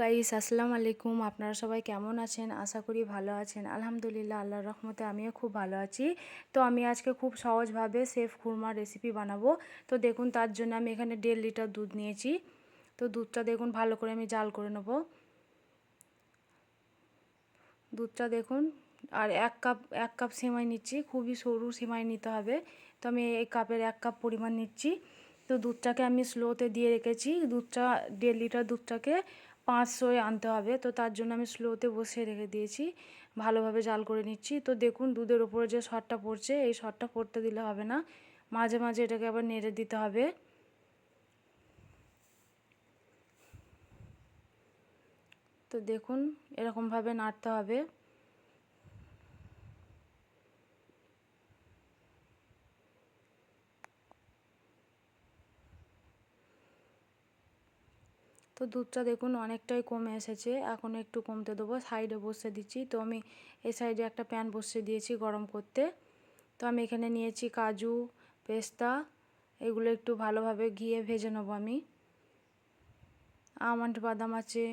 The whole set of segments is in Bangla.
গাইস আসসালামু আলাইকুম। আপনারা সবাই কেমন আছেন? আশা করি ভালো আছেন। আলহামদুলিল্লাহ, আল্লাহর রহমতে আমিও খুব ভালো আছি। তো আমি আজকে খুব সহজভাবে সেফ খুরমার রেসিপি বানাবো। তো দেখুন, তার জন্য আমি এখানে দেড় লিটার দুধ নিয়েছি। তো দুধটা দেখুন, ভালো করে আমি জাল করে নেব। দুধটা দেখুন, আর এক কাপ এক কাপ সেমাই নিচ্ছি। খুবই সরু সেমাই নিতে হবে। তো আমি এই কাপের এক কাপ পরিমাণ নিচ্ছি। তো দুধটাকে আমি স্লোতে দিয়ে রেখেছি। দুধটা, দেড় লিটার দুধটাকে পাঁচশোয় আনতে হবে। তো তার জন্য আমি স্লোতে বসিয়ে রেখে দিয়েছি। ভালোভাবে জাল করে নিচ্ছি। তো দেখুন দুধের ওপরে যে শটটা পড়ছে, এই শটটা পড়তে দিলে হবে না। মাঝে মাঝে এটাকে আবার নেড়ে দিতে হবে। তো দেখুন এরকমভাবে নাড়তে হবে। তো দুধটা দেখুন অনেকটাই কমে এসেছে এখন একটু কমতে দেবো। সাইডে বসে দিচ্ছি। তো আমি এই সাইডে একটা প্যান বসে দিয়েছি গরম করতে। তো আমি এখানে নিয়েছি কাজু, পেস্তা, এগুলো একটু ভালোভাবে ঘিয়ে ভেজে নেব আমি। আমন্ড বাদাম আছে।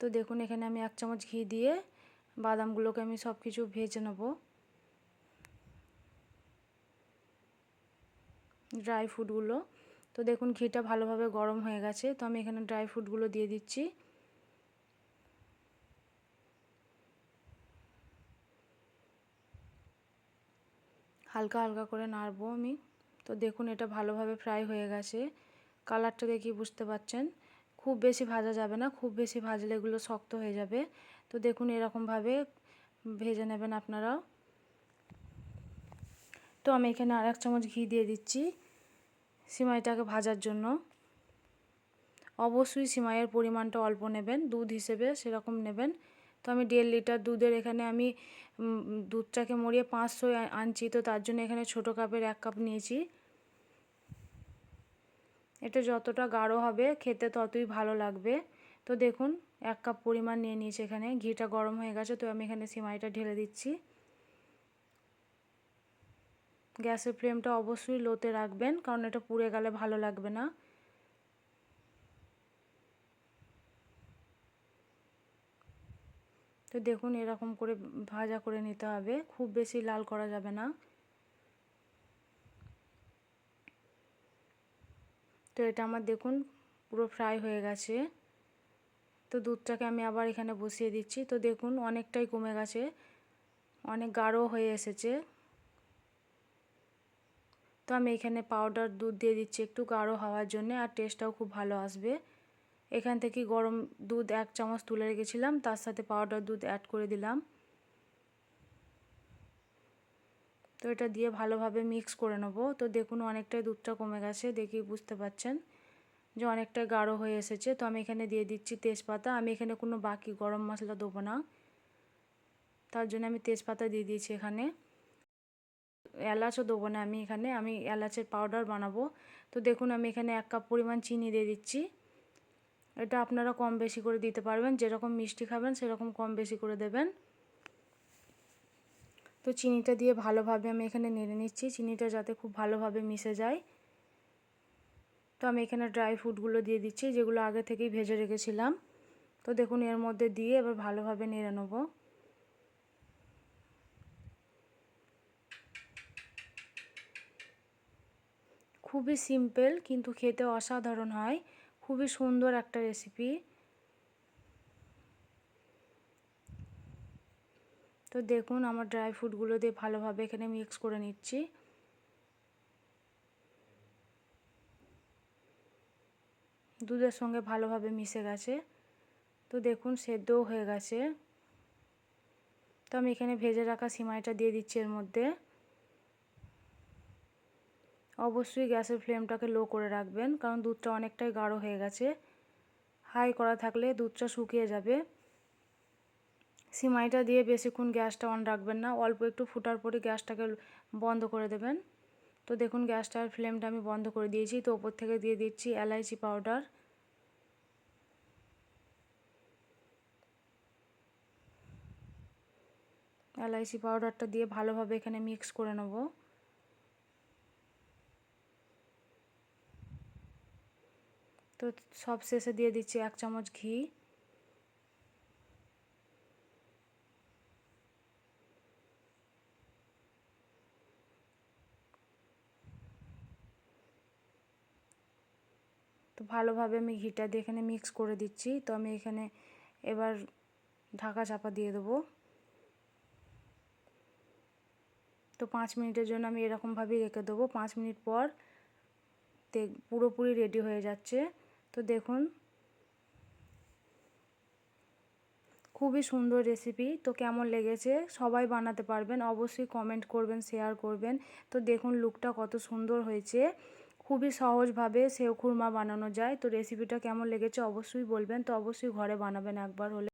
তো দেখুন এখানে আমি এক চামচ ঘি দিয়ে বাদামগুলোকে আমি সব কিছু ভেজে নেব। ড্রাই ফ্রুটগুলো। তো দেখুন ঘিটা ভালোভাবে গরম হয়ে গেছে, তো আমি এখানে ড্রাই ফ্রুটগুলো দিয়ে দিচ্ছি। হালকা হালকা করে নাড়বো আমি। তো দেখুন এটা ভালোভাবে ফ্রাই হয়ে গেছে। কালারটা দেখি বুঝতে পারছেন খুব বেশি ভাজা যাবে না, খুব বেশি ভাজলে এগুলো শক্ত হয়ে যাবে। তো দেখুন এরকমভাবে ভেজে নেবেন আপনারাও। তো আমি এখানে আর এক চামচ ঘি দিয়ে দিচ্ছি। সিমাইটাকে ভাজার জন্য। অবশ্যই সিমাইয়ের পরিমাণটা অল্প নেবেন, দুধ হিসেবে সেরকম নেবেন। তো আমি দেড় লিটার দুধের এখানে আমি দুধটাকে মরিয়ে পাঁচশো আনছি। তো তার জন্য এখানে ছোটো কাপের এক কাপ নিয়েছি। এটা যতটা গাঢ় হবে খেতে ততই ভালো লাগবে। তো দেখুন, এক কাপ পরিমাণ নিয়ে নিয়েছি এখানে। ঘিটা গরম হয়ে গেছে, তো আমি এখানে সিমাইটা ঢেলে দিচ্ছি। গ্যাসের ফ্লেমটা অবশ্যই লোতে রাখবেন, কারণ এটা পুড়ে গেলে ভালো লাগবে না। তো দেখুন, এরকম করে ভাজা করে নিতে হবে। খুব বেশি লাল করা যাবে না। তো এটা আমার দেখুন পুরো ফ্রাই হয়ে গেছে। তো দুধটাকে আমি আবার এখানে বসিয়ে দিচ্ছি। তো দেখুন, অনেকটাই কমে গেছে, অনেক গাঢ় হয়ে এসেছে। আমি এখানে পাউডার দুধ দিয়ে দিচ্ছি একটু গাঢ় হওয়ার জন্যে, আর টেস্টটাও খুব ভালো আসবে। এখান থেকে গরম দুধ এক চামচ তুলে রেখেছিলাম, তার সাথে পাউডার দুধ অ্যাড করে দিলাম। তো এটা দিয়ে ভালোভাবে মিক্স করে নেব। তো দেখুন অনেকটাই দুধটা কমে গেছে, দেখি বুঝতে পাচ্ছেন যে অনেকটাই গাঢ় হয়ে এসেছে। তো আমি এখানে দিয়ে দিচ্ছি তেজপাতা। আমি এখানে কোনো বাকি গরম মশলা দেবো না। তার জন্য আমি তেজপাতা দিয়ে দিয়েছি এখানে। এলাচও দেবো না আমি এখানে, আমি এলাচের পাউডার বানাবো। তো দেখুন, আমি এখানে এক কাপ পরিমাণ চিনি দিয়ে দিচ্ছি। এটা আপনারা কম বেশি করে দিতে পারবেন, যেরকম মিষ্টি খাবেন সেরকম কম বেশি করে দেবেন। তো চিনিটা দিয়ে ভালোভাবে আমি এখানে নেড়ে নিচ্ছি, চিনিটা যাতে খুব ভালোভাবে মিশে যায়। তো আমি এখানে ড্রাই ফ্রুটগুলো দিয়ে দিচ্ছি, যেগুলো আগে থেকেই ভেজে রেখেছিলাম। তো দেখুন, এর মধ্যে দিয়ে এবার ভালোভাবে নেড়ে নেব। খুবই সিম্পল কিন্তু খেতে অসাধারণ হয়। খুবই সুন্দর একটা রেসিপি তো দেখুন আমার ড্রাই ফ্রুটগুলো দিয়ে ভালোভাবে এখানে মিক্স করে নিচ্ছি। দুধের সঙ্গে ভালোভাবে মিশে গেছে। তো দেখুন সেদ্ধও হয়ে গেছে। তো আমি এখানে ভেজে রাখা সিমাইটা দিয়ে দিচ্ছি এর মধ্যে। অবশ্যই গ্যাসের ফ্লেমটাকে লো করে রাখবেন, কারণ দুধটা অনেকটাই গাঢ় হয়ে গেছে। হাই করা থাকলে দুধটা শুকিয়ে যাবে। সিমাইটা দিয়ে বেশিক্ষণ গ্যাসটা অন রাখবেন না, অল্প একটু ফুটার পরে গ্যাসটাকে বন্ধ করে দেবেন। তো দেখুন, গ্যাসটার ফ্লেমটা আমি বন্ধ করে দিয়েছি। তো ওপর থেকে দিয়ে দিচ্ছি এলাইচি পাউডার। এলাইচি পাউডারটা দিয়ে ভালোভাবে এখানে মিক্স করে নেব। তো সব শেষে দিয়ে দিচ্ছি এক চামচ ঘি। তো ভালোভাবে আমি ঘিটা দিয়ে এখানে মিক্স করে দিচ্ছি। তো আমি এখানে এবার ঢাকা চাপা দিয়ে দেবো। তো পাঁচ মিনিটের জন্য আমি এরকমভাবেই রেখে দেবো। পাঁচ মিনিট পর পুরোপুরি রেডি হয়ে যাচ্ছে। তো দেখুন। খুবই সুন্দর রেসিপি তো কেমন লেগেছে? সবাই বানাতে পারবেন, অবশ্যই কমেন্ট করবেন শেয়ার করবেন। তো দেখুন লুকটা কত সুন্দর হয়েছে। খুবই সহজভাবে সেও খুরমা বানানো যায়। তো রেসিপিটা কেমন লেগেছে অবশ্যই বলবেন। তো অবশ্যই ঘরে বানাবেন একবার হলে।